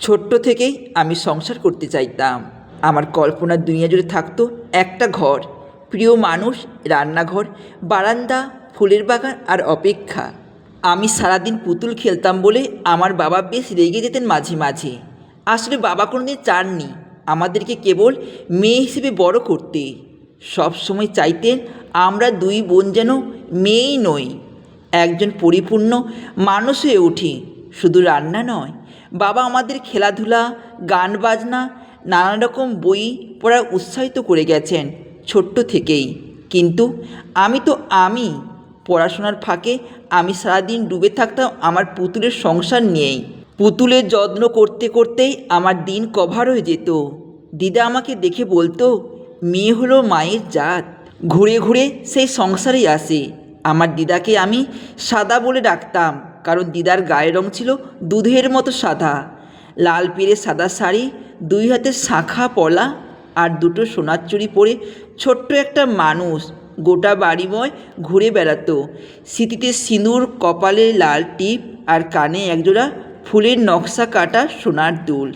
ছোট্ট থেকেই আমি সংসার করতে চাইতাম। আমার কল্পনার দুনিয়া জুড়ে থাকতো একটা ঘর, প্রিয় মানুষ, রান্নাঘর, বারান্দা, ফুলের বাগান আর অপেক্ষা। আমি সারাদিন পুতুল খেলতাম বলে আমার বাবা বেশ রেগে যেতেন মাঝে মাঝে। আসলে বাবা কোনোদিন চাননি, আমাদেরকে কেবল মেয়ে হিসেবে বড় করতে। সব সময় চাইতেন আমরা দুই বোন যেন মেয়েই নই, একজন পরিপূর্ণ মানুষ হয়ে উঠি। শুধু রান্না নয় বাবা আমাদের খেলাধুলা, গান বাজনা, নানা রকম বই পড়ার উৎসাহিত করে গেছেন ছোট্ট থেকেই। কিন্তু আমি তো আমি, পড়াশোনার ফাঁকে আমি সারাদিন ডুবে থাকতাম আমার পুতুলের সংসার নিয়েই। পুতুলের যত্ন করতে করতেই আমার দিন কভার হয়ে যেত। দিদা আমাকে দেখে বলতো, মেয়ে হলো মায়ের জাত। ঘুরে ঘুরে সেই সংসারেই আসে। আমার দিদাকে আমি সাদা বলে ডাকতাম। কারণ দিদার গায়ের রং ছিল দুধের মতো সাদা। লাল পেরে সাদা শাড়ি, দুই হাতে শাখা পলা আর দুটো সোনার চুড়ি পরে ছোট্ট একটা মানুষ গোটা বাড়িময় ঘুরে বেড়াতো। স্মৃতিতে সিঁদুর, কপালে লাল টিপ আর কানে একজোড়া ফুলের নকশা কাটা সোনার দুল।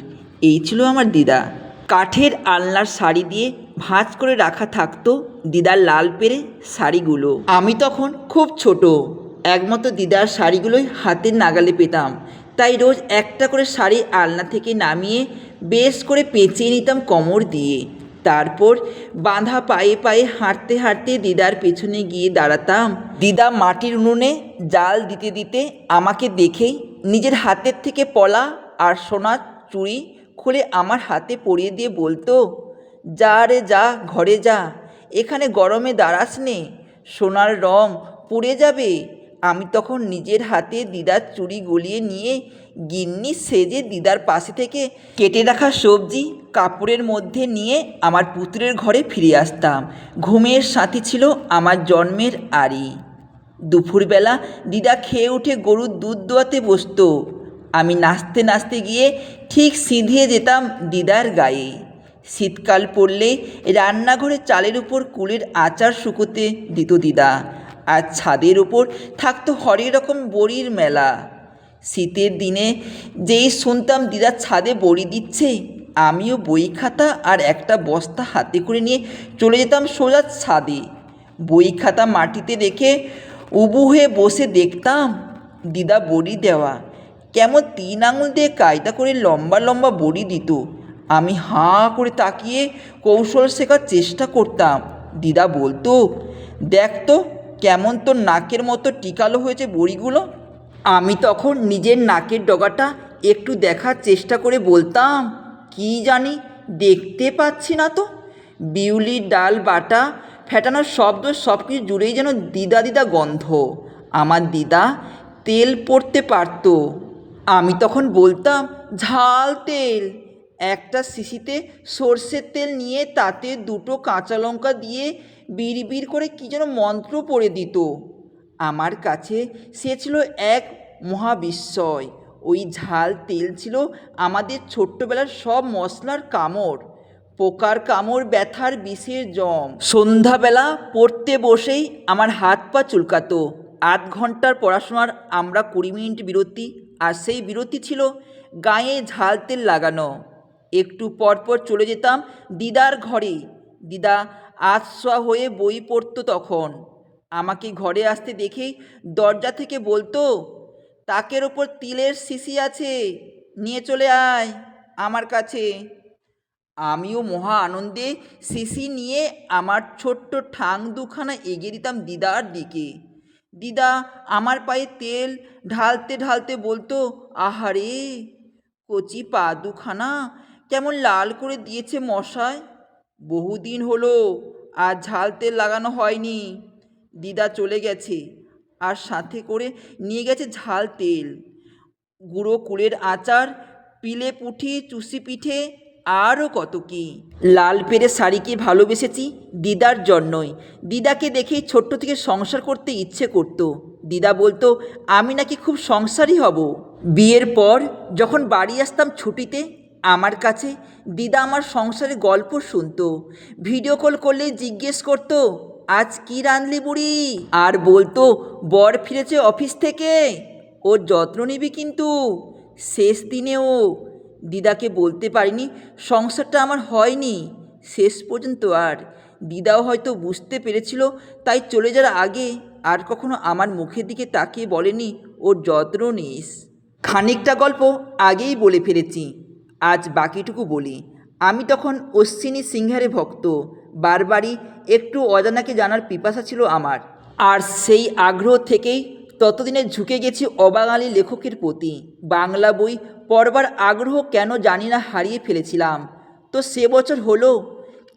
এই ছিল আমার দিদা। কাঠের আলনার শাড়ি দিয়ে ভাঁজ করে রাখা থাকতো দিদার লাল পেরে শাড়িগুলো। আমি তখন খুব ছোট। একমতো দিদার শাড়িগুলোই হাতের নাগালে পেতাম। তাই রোজ একটা করে শাড়ি আলনা থেকে নামিয়ে বেশ করে পেঁচিয়ে নিতাম কোমর দিয়ে। তারপর বাঁধা পায়ে পায়ে হাঁটতে হাঁটতে দিদার পেছনে গিয়ে দাঁড়াতাম। দিদা মাটির উনুনে জাল দিতে দিতে আমাকে দেখেই নিজের হাতের থেকে পলা আর সোনার চুড়ি খুলে আমার হাতে পরিয়ে দিয়ে বলতো, যা রে যা, ঘরে যা। এখানে গরমে দাঁড়াস নে। সোনার রং পুড়ে যাবে। আমি তখন নিজের হাতে দিদার চুড়ি গলিয়ে নিয়ে গিন্নি সেজে দিদার পাশে থেকে কেটে রাখা সবজি কাপড়ের মধ্যে নিয়ে আমার পুত্রের ঘরে ফিরে আসতাম। ঘুমের সাথী ছিল আমার জন্মের আড়ি। দুপুরবেলা দিদা খেয়ে উঠে গরুর দুধ দোয়াতে বসতো। আমি নাচতে নাচতে গিয়ে ঠিক সিঁধিয়ে যেতাম দিদার গায়ে। শীতকাল পড়লে রান্নাঘরে চালের উপর কুলের আচার শুকোতে দিত দিদা। আর ছাদের ওপর থাকতো হরেক রকম বড়ির মেলা। শীতের দিনে যেই শুনতাম, দিদা ছাদে বড়ি দিচ্ছে? আমিও বই খাতা আর একটা বস্তা হাতে করে নিয়ে চলে যেতাম সোজা ছাদে। বই খাতা মাটিতে রেখে উবু হয়ে বসে দেখতাম, দিদা বড়ি দেওয়া। কেমন তিন আঙুল দিয়ে কায়দা করে লম্বা লম্বা বড়ি দিত। আমি হাঁ করে তাকিয়ে কৌশল শেখার চেষ্টা করতাম। দিদা বলতো, দেখ তো কেমন তোর নাকের মতো টিকালো হয়েছে বড়িগুলো? আমি তখন নিজের নাকের ডগাটা একটু দেখার চেষ্টা করে বলতাম, কি জানি, দেখতে পাচ্ছি না তো? বিউলির ডাল বাটা ফেটানোর শব্দ সব কিছু জুড়েই যেন দিদা দিদা গন্ধ। আমার দিদা তেল পড়তে পারতো। আমি তখন বলতাম, ঝাল তেল। একটা শিশিতে সর্ষের তেল নিয়ে তাতে দুটো কাঁচা লঙ্কা দিয়ে বিড় করে কী যেন মন্ত্র পড়ে দিত। আমার কাছে সে ছিল এক মহাবিস্ময়। ওই ঝাল তেল ছিল আমাদের ছোট্টবেলার সব মশলার কামড়। পোকার কামড়, ব্যথার বিষের জম। সন্ধ্যাবেলা পড়তে বসেই আমার হাত পা চুলকাতো। আধ ঘণ্টার পড়াশোনার আমরা কুড়ি মিনিট বিরতি, আর সেই বিরতি ছিল গায়ে ঝাল তেল লাগানো। একটু পরপর চলে যেতাম দিদার ঘরে। দিদা আতশোয়া হয়ে বই পড়তো তখন। আমাকে ঘরে আসতে দেখেই দরজা থেকে বলতো, তাকের ওপর তিলের শিশি আছে, নিয়ে চলে আয় আমার কাছে। আমিও মহা আনন্দে শিশি নিয়ে আমার ছোট্ট ঠাং দুখানা এগিয়ে দিতাম দিদার দিকে। দিদা আমার পায়ে তেল ঢালতে ঢালতে বলতো, আহারে, কচি পা দুখানা কেমন লাল করে দিয়েছে মশায় বহুদিন হলো আর ঝাল তেল লাগানো হয়নি। দিদা চলে গেছে আর সাথে করে নিয়ে গেছে ঝাল তেল। গুঁড়ো কুলের আচার, পিলে পুঠি চুষি পিঠে, আরও কত কি। লাল পেরে শাড়িকে ভালোবেসেছি? দিদার জন্যই। দিদাকে দেখেই ছোট্ট থেকে সংসার করতে ইচ্ছে করত। দিদা বলতো, আমি নাকি খুব সংসারই হব। বিয়ের পর যখন বাড়ি আসতাম ছুটিতে আমার কাছে দিদা আমার সংসারের গল্প শুনতো। ভিডিও কল করলেই জিজ্ঞেস করতো, আজ কি রাঁধলি বুড়ি? আর বলতো, বর ফিরেছে অফিস থেকে। ওর যত্ন নিবি কিন্তু। শেষ দিনেও দিদাকে বলতে পারিনি, সংসারটা আমার হয়নি। শেষ পর্যন্ত আর। দিদাও হয়তো বুঝতে পেরেছিল, তাই চলে যাওয়ার আগে আর কখনো আমার মুখের দিকে তাকিয়ে বলেনি, ওর যত্ন নিস। খানিকটা গল্প আগেই বলে ফেলেছি। আজ বাকিটুকু বলি। আমি তখন অশ্বিনী সিংহারে ভক্ত। বারবারই একটু অজানাকে জানার পিপাসা ছিল আমার। আর সেই আগ্রহ থেকেই ততদিনে ঝুঁকে গেছি অবাঙালি লেখকের প্রতি। বাংলা বই পড়বার আগ্রহ কেন জানি না হারিয়ে ফেলেছিলাম। তো সে বছর হলো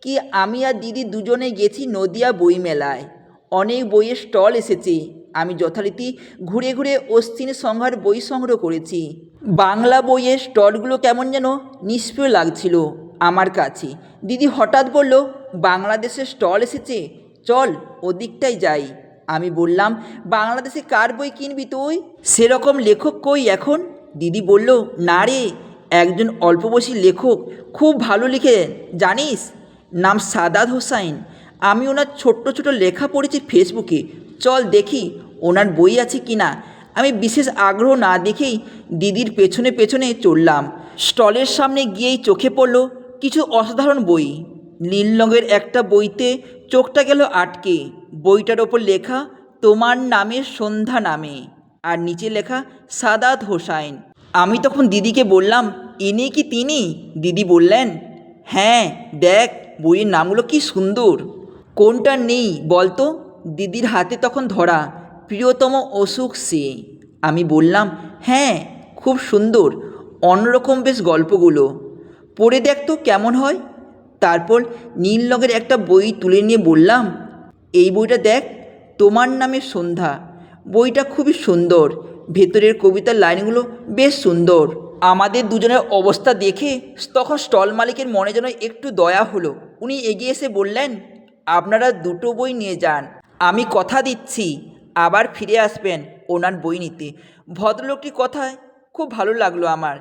কি আমি আর দিদি দুজনে গেছি নদিয়া বই মেলায় অনেক বইয়ের স্টল এসেছে। আমি যথারীতি ঘুরে ঘুরে অস্থিন সংহার বই সংগ্রহ করেছি। বাংলা বইয়ের স্টলগুলো কেমন যেন নিষ্প্রিয় লাগছিল আমার কাছে। দিদি হঠাৎ বলল, বাংলাদেশের স্টল এসেছে, চল ওদিকটাই যাই। আমি বললাম, বাংলাদেশে কার বই কিনবি তুই? সেরকম লেখক কই এখন? দিদি বলল, না রে, একজন অল্প বয়সী লেখক, খুব ভালো লিখে, জানিস? নাম সাদাত হোসাইন। আমি ওনার ছোট্ট ছোট লেখা পড়েছি ফেসবুকে। চল দেখি, ওনার বই আছে কি না আমি বিশেষ আগ্রহ না দেখেই দিদির পেছনে পেছনে চললাম স্টলের সামনে গিয়েই চোখে পড়ল কিছু অসাধারণ বই। নীল রঙের একটা বইতে চোখটা গেল আটকে। বইটার ওপর লেখা, তোমার নামে সন্ধ্যা নামে। আর নিচে লেখা, সাদাত হোসাইন। আমি তখন দিদিকে বললাম, ইনি কি তিনি? দিদি বললেন হ্যাঁ দেখ, বইয়ের নামগুলো কি সুন্দর। কোনটা নেই বলতো? দিদির হাতে তখন ধরা। প্রিয়তম অসুখ সে। আমি বললাম হ্যাঁ খুব সুন্দর, অন্যরকম বেশ গল্পগুলো। পড়ে দেখ তো কেমন হয়। তারপর নীল রঙের একটা বই তুলে নিয়ে বললাম, এই বইটা দেখ, তোমার নামে সন্ধ্যা। বইটা খুবই সুন্দর, ভেতরের কবিতার লাইনগুলো বেশ সুন্দর। আমাদের দুজনের অবস্থা দেখে তখন স্টল মালিকের মনে যেন একটু দয়া হলো। উনি এগিয়ে এসে বললেন, আপনারা দুটো বই নিয়ে যান, আমি কথা দিচ্ছি। আবার ফিরে আসবেন ওনার বই নিতে। ভদ্রলোকটির কথায় খুব ভালো লাগল আমার।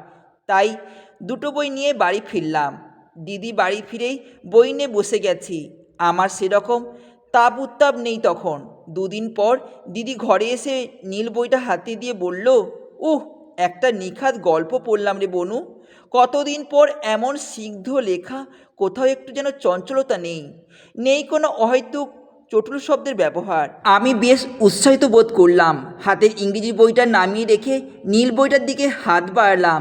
তাই দুটো বই নিয়ে বাড়ি ফিরলাম। দিদি বাড়ি ফিরেই বই নিয়ে বসে গেছি। আমার সেরকম তাপ উত্তাপ নেই তখন। দুদিন পর দিদি ঘরে এসে নীল বইটা হাতে দিয়ে বলল, উহ, একটা নিখাত গল্প পড়লাম রে বনু। কতদিন পর এমন সিদ্ধ লেখা, কোথাও একটু যেন চঞ্চলতা নেই। নেই কোনো অহেতুক চটুল শব্দের ব্যবহার। আমি বেশ উৎসাহিত বোধ করলাম। হাতের ইংরেজি বইটা নামিয়ে রেখে নীল বইটার দিকে হাত বাড়ালাম।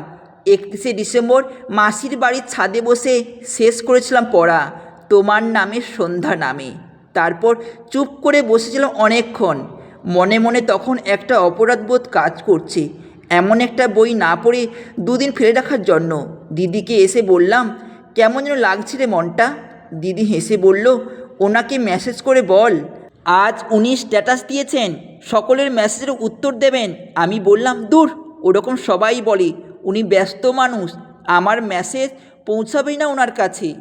একত্রিশে ডিসেম্বর মাসির বাড়ির ছাদে বসে শেষ করেছিলাম পড়া, তোমার নামে সন্ধ্যা নামে। তারপর চুপ করে বসেছিলাম অনেকক্ষণ। মনে মনে তখন একটা অপরাধবোধ কাজ করছে। এমন একটা বই না পড়ে দুদিন ফেলে রাখার জন্য। দিদিকে এসে বললাম, কেমন যেন লাগছে রে মনটা? দিদি হেসে বলল ওনাকে মেসেজ করে বল। আজ উনি স্ট্যাটাস দিয়েছেন, সকলের মেসেজের উত্তর দেবেন। আমি বললাম, দূর, ওরকম সবাই বলে, উনি ব্যস্ত মানুষ, আমার মেসেজ পৌঁছাবেই না ওনার কাছে।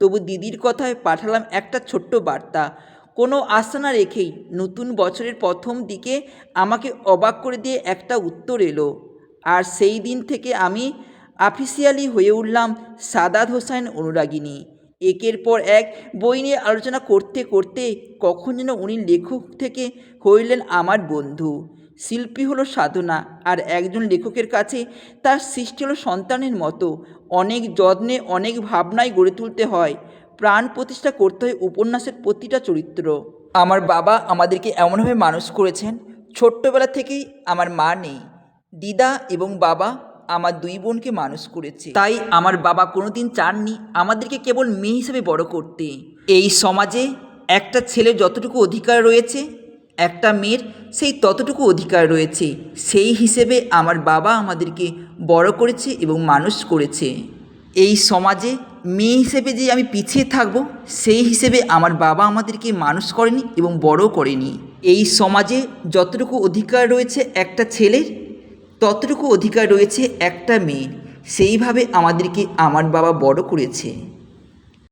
তবু দিদির কথায় পাঠালাম একটা ছোট্ট বার্তা। কোনো আশা না রেখেই নতুন বছরের প্রথম দিকে আমাকে অবাক করে দিয়ে একটা উত্তর এলো। আর সেই দিন থেকে আমি অফিসিয়ালি হয়ে উঠলাম সাদাত হোসাইন অনুরাগিনী। একের পর এক বই নিয়ে আলোচনা করতে করতে কখন যেন উনি লেখক থেকে হইলেন আমার বন্ধু। শিল্পী হলো সাধনা, আর একজন লেখকের কাছে তার সৃষ্টি হলো সন্তানের মতো। অনেক যত্নে, অনেক ভাবনায় গড়ে তুলতে হয়। প্রাণ প্রতিষ্ঠা করতে হয় উপন্যাসের প্রতিটা চরিত্র। আমার বাবা আমাদেরকে এমনভাবে মানুষ করেছেন, ছোট্টবেলা থেকেই আমার মা নেই। দিদা এবং বাবা আমার দুই বোনকে মানুষ করেছে। তাই আমার বাবা কোনোদিন চাননি আমাদেরকে কেবল মেয়ে হিসেবে বড় করতে। এই সমাজে একটা ছেলের যতটুকু অধিকার রয়েছে, একটা মেয়ের সেই ততটুকু অধিকার রয়েছে। সেই হিসেবে আমার বাবা আমাদেরকে বড় করেছে এবং মানুষ করেছে। এই সমাজে মেয়ে হিসেবে যে আমি পিছিয়ে থাকব, সেই হিসেবে আমার বাবা আমাদেরকে মানুষ করেনি এবং বড় করেনি। এই সমাজে যতটুকু অধিকার রয়েছে একটা ছেলের ততটুকু অধিকার রয়েছে একটা মেয়ে। সেইভাবে আমাদেরকে আমার বাবা বড় করেছে।